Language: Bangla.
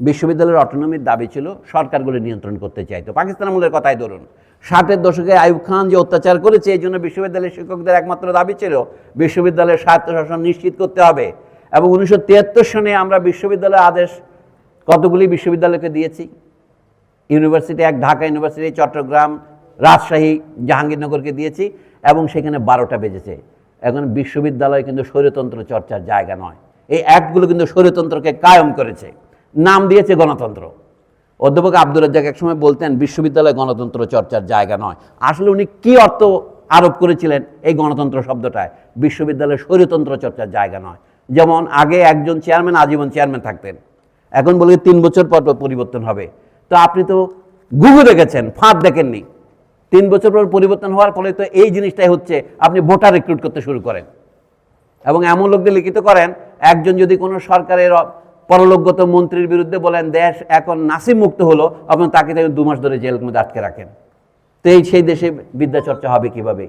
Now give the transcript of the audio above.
বিশ্ববিদ্যালয়ের অটোনমির দাবি ছিল সরকারগুলো নিয়ন্ত্রণ করতে চাইতো। পাকিস্তান আমলের কথাই ধরুন। ষাটের দশকে আইব খান যে অত্যাচার করেছে, এই জন্য বিশ্ববিদ্যালয়ের শিক্ষকদের একমাত্র দাবি ছিল বিশ্ববিদ্যালয়ের স্বায়ত্তশাসন নিশ্চিত করতে হবে। এবং উনিশশো তিয়াত্তর সনে আমরা বিশ্ববিদ্যালয়ের আদেশ কতগুলি বিশ্ববিদ্যালয়কে দিয়েছি? ইউনিভার্সিটি এক, ঢাকা ইউনিভার্সিটি, চট্টগ্রাম, রাজশাহী, জাহাঙ্গীরনগরকে দিয়েছি এবং সেখানে বারোটা বেজেছে। এখন বিশ্ববিদ্যালয় কিন্তু স্বৈরতন্ত্র চর্চার জায়গা নয়। এই অ্যাক্টগুলো কিন্তু স্বৈরতন্ত্রকে কায়েম করেছে। নাম দিয়েছে গণতন্ত্র। অধ্যাপক আব্দুর রাজ্জাক একসময় বলতেন, বিশ্ববিদ্যালয় গণতন্ত্র চর্চার জায়গা নয়। আসলে উনি কি অর্থ আরোপ করেছিলেন এই গণতন্ত্র শব্দটায়? বিশ্ববিদ্যালয় স্বৈরতন্ত্র চর্চার জায়গা নয়। যেমন আগে একজন চেয়ারম্যান, আজীবন চেয়ারম্যান থাকতেন। এখন বলি তিন বছর পর পর পরিবর্তন হবে। তো আপনি তো গুগু দেখেছেন, ফাঁদ দেখেননি। তিন বছর পর পরিবর্তন হওয়ার ফলে তো এই জিনিসটাই হচ্ছে, আপনি ভোটার রিক্রুট করতে শুরু করেন। এবং এমন লোকদের লিখিত করেন, একজন যদি কোনো সরকারের পরলোকগত মন্ত্রীর বিরুদ্ধে বলেন, দেশ এখন নাসিম মুক্ত হলো। এবং তাকে দু মাস ধরে জেলের মধ্যে আটকে রাখেন। তো এই সেই দেশে বিদ্যাচর্চা হবে কীভাবে?